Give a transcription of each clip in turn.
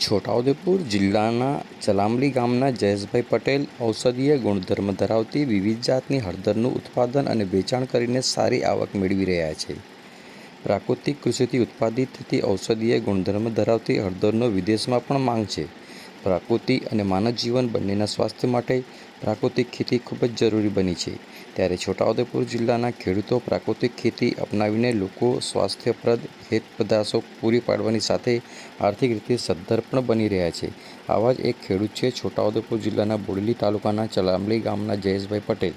છોટાઉદેપુર જિલ્લાના ચલામલી ગામના જયેશભાઈ પટેલ ઔષધીય ગુણધર્મ ધરાવતી વિવિધ જાતની હળદરનું ઉત્પાદન અને વેચાણ કરીને સારી આવક મેળવી રહ્યા છે. પ્રાકૃતિક કૃષિથી ઉત્પાદિત થતી ઔષધીય ગુણધર્મ ધરાવતી હળદરનો વિદેશમાં પણ માંગ છે. પ્રકૃતિ અને માનવ જીવન બંનેના સ્વાસ્થ્ય માટે પ્રાકૃતિક ખેતી ખૂબ જ જરૂરી બની છે. ત્યારે છોટાઉદેપુર જિલ્લાના ખેડૂતો પ્રાકૃતિક ખેતી અપનાવીને લોકો સ્વાસ્થ્યપ્રદ ખેત પદાર્થો પૂરી પાડવાની સાથે આર્થિક રીતે સદ્ધર પણ બની રહ્યા છે. આવા જ એક ખેડૂત છે છોટાઉદેપુર જિલ્લાના બોડેલી તાલુકાના ચલામલી ગામના જયેશભાઈ પટેલ.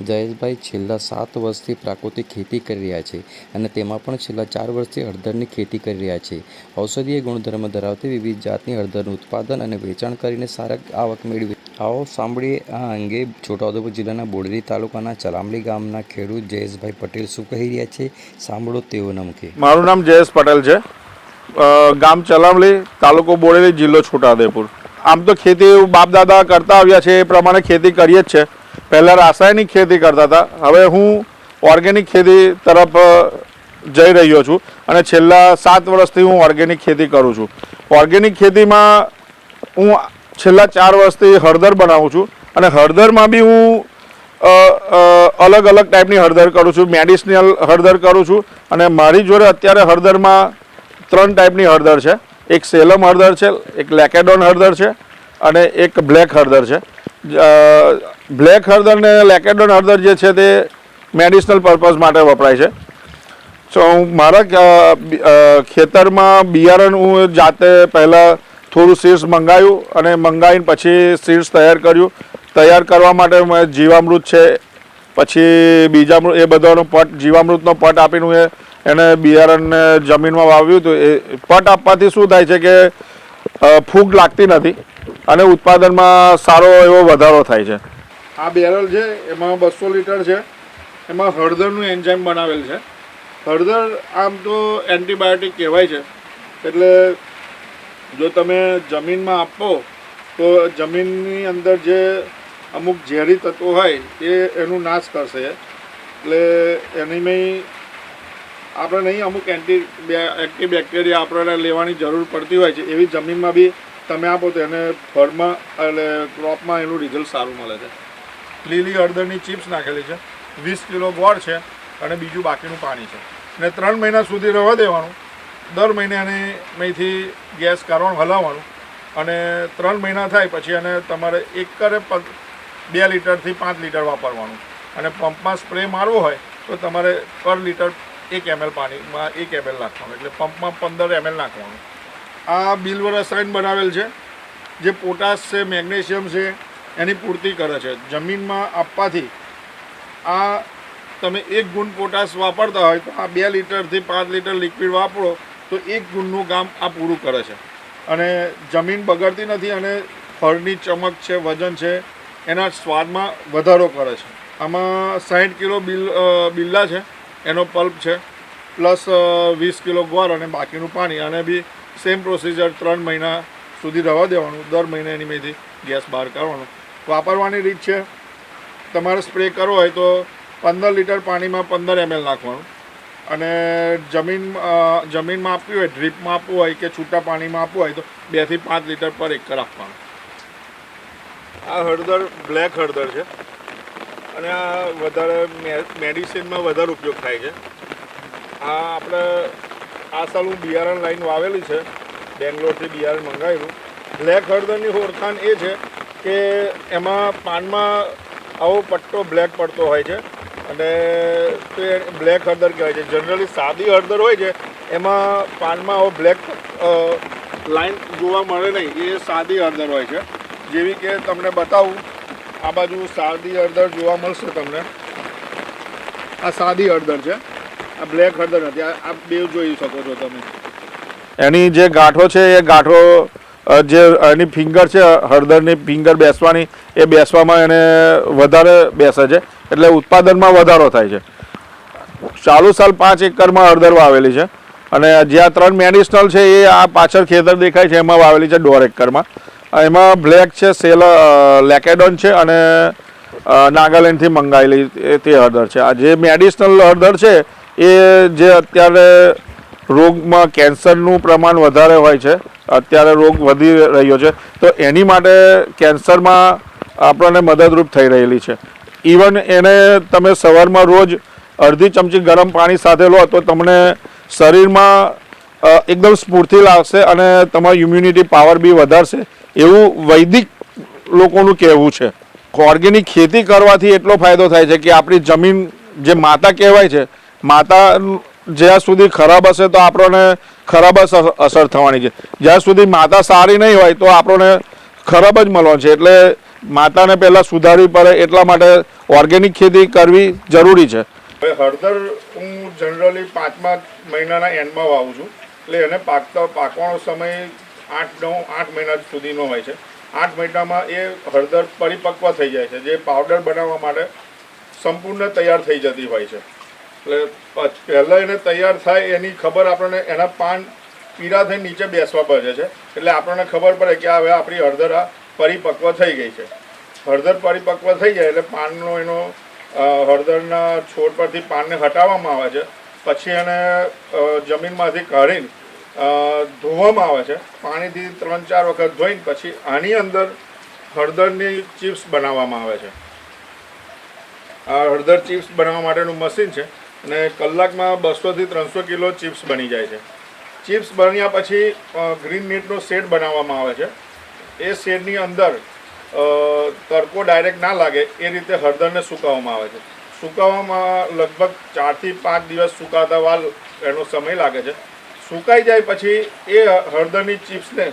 જયેશભાઈ છેલ્લા સાત વર્ષથી પ્રાકૃતિક ખેતી કરી રહ્યા છે અને તેમાં પણ છેલ્લા ચાર વર્ષથી હળદરની ખેતી કરી રહ્યા છે. ઔષધીય ગુણધર્મ ધરાવતી વિવિધ જાતની હળદરનું ઉત્પાદન અને વેચાણ કરીને સારા આવક મેળવી આવો સાંભળીએ આ અંગે છોટાઉદેપુર જિલ્લાના બોડેલી તાલુકાના ચલામલી ગામના ખેડૂત જયેશભાઈ પટેલ શું કહી રહ્યા છે? સાંભળો તેઓના મુખે. મારું નામ જયેશ પટેલ છે. ગામ ચલામલી, તાલુકો બોડેલી, જિલ્લો છોટાઉદેપુર. આમ તો ખેતી બાપ દાદા કરતા આવ્યા છે, એ પ્રમાણે ખેતી કરીએ જ છે. પહેલાં રાસાયણિક ખેતી કરતા હતા. હવે હું ઓર્ગેનિક ખેતી તરફ જઈ રહ્યો છું અને છેલ્લા સાત વર્ષથી હું ઓર્ગેનિક ખેતી કરું છું. ઓર્ગેનિક ખેતીમાં હું છેલ્લા ચાર વર્ષથી હળદર બનાવું છું અને હળદરમાં બી હું અલગ અલગ ટાઈપની હળદર કરું છું, મેડિસિનલ હળદર કરું છું અને મારી જોડે અત્યારે હળદરમાં ત્રણ ટાઈપની હળદર છે. એક સેલમ હળદર છે, એક લેકેડોન હળદર છે અને એક બ્લેક હળદર છે. બ્લેક હળદર ને લેકેડોન હળદર જે છે તે મેડિસિનલ પર્પઝ માટે વપરાય છે. સો હું મારા ખેતરમાં બિયારણ હું જાતે પહેલાં થોડું સીડ્સ મંગાવ્યું અને મંગાવીને પછી સીડ્સ તૈયાર કર્યું. તૈયાર કરવા માટે મેં જીવામૃત છે, પછી બીજા એ બધાનો પટ, જીવામૃતનો પટ આપીને હું એને બિયારણને જમીનમાં વાવ્યું હતું. એ પટ આપવાથી શું થાય છે કે ફૂગ લાગતી નથી અને ઉત્પાદનમાં સારો એવો વધારો થાય છે. આ બેરલ છે, એમાં બસો લીટર છે. એમાં હળદરનું એન્ઝાઇમ બનાવેલ છે. હળદર આમ તો એન્ટીબાયોટિક કહેવાય છે. એટલે જો તમે જમીનમાં આપો, તો જમીનની અંદર જે અમુક ઝેરી તત્વો હોય, એ એનું નાશ કરશે. એટલે એની મેં આપણે નહીં અમુક એન્ટી એન્ટી બેક્ટેરિયા આપણે લેવાની જરૂર પડતી હોય છે, એવી જમીનમાં બી તમે આપો તો એને ફળમાં એટલે ક્રોપમાં એનું રિઝલ્ટ સારું મળે છે. લીલી હળદરની ચિપ્સ નાખેલી છે, વીસ કિલો ગોળ છે અને બીજું બાકીનું પાણી છે. ને ત્રણ મહિના સુધી રહેવા દેવાનું. દર મહિને અહીંથી ગેસ કારણ હલાવવાનું અને ત્રણ મહિના થાય પછી એને તમારે એકરે કરે બે લીટરથી પાંચ લીટર વાપરવાનું. અને પંપમાં સ્પ્રે મારવો હોય તો તમારે પર લીટર એક એમએલ પાણીમાં એક એમએલ નાખવાનું. એટલે પંપમાં પંદર એમએલ નાખવાનું. આ બિલ્વ રસાયણ બનાવેલ છે. જે પોટાશ છે, મેગ્નેશિયમ છે, એની પૂર્તિ કરે છે. જમીનમાં આપવાથી આ તમે એક ગુણ પોટાશ વાપરતા હોય તો આ બે લીટરથી પાંચ લીટર લિક્વિડ વાપરો તો એક ગુણનું કામ આ પૂરું કરે છે. અને જમીન બગડતી નથી અને ફળની ચમક છે, વજન છે, એના સ્વાદમાં વધારો કરે છે. આમાં સાઠ કિલો બિલ બિલ્લા છે, એનો પલ્પ છે, પ્લસ વીસ કિલો ગોળ અને બાકીનું પાણી. અને બી સેમ પ્રોસિજર ત્રણ મહિના સુધી રહેવા દેવાનું, દર મહિને એની મેથી ગેસ બહાર કાઢવાનો. વાપરવાની રીત છે, તમારે સ્પ્રે કરવો હોય તો પંદર લીટર પાણીમાં પંદર એમએલ નાખવાનું. અને જમીન જમીનમાં આપવી હોય, ડ્રીપમાં આપવું હોય કે છૂટા પાણીમાં આપવું હોય તો બેથી પાંચ લીટર પર એકર આપવાનું. આ હળદર, બ્લેક હળદર છે. અને આ વધારે મેડિસિનમાં વધારે ઉપયોગ થાય છે. આ આપણે, આ સાલ હું બિયારણ લાઈન વાવેલી છે બેંગ્લોરથી બિયારણ મંગાવેલું બ્લેક હળદરની ઓળખાણ એ છે કે એમાં પાનમાં આવો પટ્ટો બ્લેક પડતો હોય છે. અને તે બ્લેક હળદર કહેવાય છે. જનરલી સાદી હળદર હોય છે, એમાં પાનમાં આવો બ્લેક લાઈન જોવા મળે નહીં. એ સાદી હળદર હોય છે. જેવી કે તમને બતાવું, આ બાજુ સાદી હળદર જોવા મળશે તમને. આ સાદી હળદર છે. આ બ્લેક હળદર નથી. આ બે જોઈ શકો છો તમે. એની જે ગાંઠો છે, એ ગાંઠો જે એની ફિંગર છે, હળદરની ફિંગર બેસવાની, એ બેસવામાં એને વધારે બેસે છે. એટલે ઉત્પાદનમાં વધારો થાય છે. ચાલુ સાલ પાંચ એકરમાં હળદર વાવેલી છે. અને જ્યાં ત્રણ મેડિશનલ છે, એ આ પાછળ ખેતર દેખાય છે, એમાં વાવેલી છે દોઢ એકરમાં. એમાં બ્લેક છે, સેલ લેકેડોન છે અને નાગાલેન્ડથી મંગાવેલી તે હળદર છે. આ જે મેડિશનલ હળદર છે, એ જે અત્યારે રોગમાં કેન્સરનું પ્રમાણ વધારે હોય છે, અત્યારે રોગ વધી રહ્યો છે, તો એની માટે કેન્સરમાં આપણને મદદરૂપ થઈ રહેલી છે. ઇવન એને તમે સવારમાં રોજ અડધી ચમચી ગરમ પાણી સાથે લો, તો તમને શરીરમાં એકદમ સ્ફૂર્તિ લાગશે અને તમારી ઇમ્યુનિટી પાવર બી વધારશે. એવું વૈદિક લોકોનું કહેવું છે. ઓર્ગેનિક ખેતી કરવાથી એટલો ફાયદો થાય છે કે આપણી જમીન જે માતા કહેવાય છે, માતા જ્યાં સુધી ખરાબ હશે તો આપણને ખરાબ જ અસર- થવાની છે. જ્યાં સુધી માતા સારી નહીં હોય તો આપણને ખરાબ જ મળવાનું છે. એટલે માતાને પહેલાં સુધારવી પડે એટલા માટે ઓર્ગેનિક ખેતી કરવી જરૂરી છે. હવે હળદર હું જનરલી પાંચમા મહિનાના એન્ડમાં વાવું છું. એટલે એને પાકતા, પાકવાનો સમય આઠ, નવ, આઠ મહિના સુધીનો હોય છે. આઠ મહિનામાં એ હળદર પરિપક્વ થઈ જાય છે. જે પાવડર બનાવવા માટે સંપૂર્ણ તૈયાર થઈ જતી હોય છે. એટલે પહેલાં એને તૈયાર થાય એની ખબર આપણને, એના પાન પીળા થઈને નીચે બેસવા પડે છે. એટલે આપણને ખબર પડે કે હવે આપણી હળદર આ પરિપક્વ થઈ ગઈ છે. હળદર પરિપક્વ થઈ જાય એટલે પાનનો એનો હળદરના છોડ પરથી પાનને હટાવવામાં આવે છે. પછી એને જમીનમાંથી કાઢીને ધોવામાં આવે છે. પાણીથી ત્રણ ચાર વખત ધોઈને પછી આની અંદર હળદરની ચિપ્સ બનાવવામાં આવે છે. આ હળદર ચિપ્સ બનાવવા માટેનું મશીન છે. અને કલાકમાં બસોથી ત્રણસો કિલો ચિપ્સ બની જાય છે. ચિપ્સ બન્યા પછી ગ્રીન મીટનો શેડ બનાવવામાં આવે છે. એ શેડની અંદર તડકો ડાયરેક્ટ ના લાગે, એ રીતે હળદરને સુકાવવામાં આવે છે. સુકાવવામાં લગભગ ચારથી પાંચ દિવસ સુકાતા વાલ એનો સમય લાગે છે. સુકાઈ જાય પછી એ હળદરની ચિપ્સને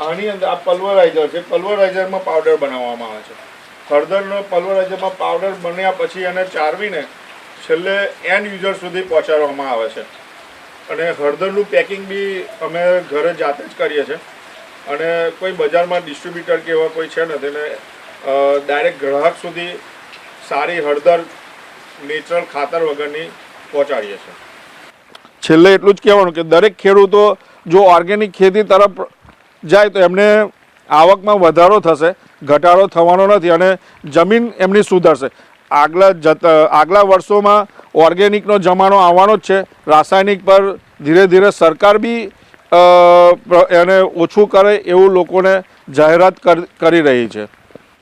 આની અંદર, આ પલ્વરાઇઝર છે, પલ્વરાઇઝરમાં પાવડર બનાવવામાં આવે છે. હળદરનો પલ્વરાઇઝરમાં પાવડર બન્યા પછી એને ચારવીને છેલ્લે એન્ડ યુઝર સુધી પહોંચાડવામાં આવે છે. અને હળદરનું પેકિંગ બી અમે ઘરે જાતે જ કરીએ છીએ. અને કોઈ બજારમાં ડિસ્ટ્રીબ્યુટર કે એવા કોઈ છે ને તેને ડાયરેક્ટ ગ્રાહક સુધી સારી હળદર નેચરલ ખાતર વગરની પહોંચાડીએ છીએ. છેલ્લે એટલું જ કહેવાનું કે દરેક ખેડૂતો જો ઓર્ગેનિક ખેતી તરફ જાય તો એમને આવકમાં વધારો થશે, ઘટાડો થવાનો નથી અને જમીન એમની સુધરશે. આગલા જત, આગલા વર્ષોમાં ઓર્ગેનિકનો જમાનો આવવાનો જ છે. રાસાયણિક પર ધીરે ધીરે સરકાર બી એને ઓછું કરે એવું લોકોને જાહેરાત કર- રહી છે.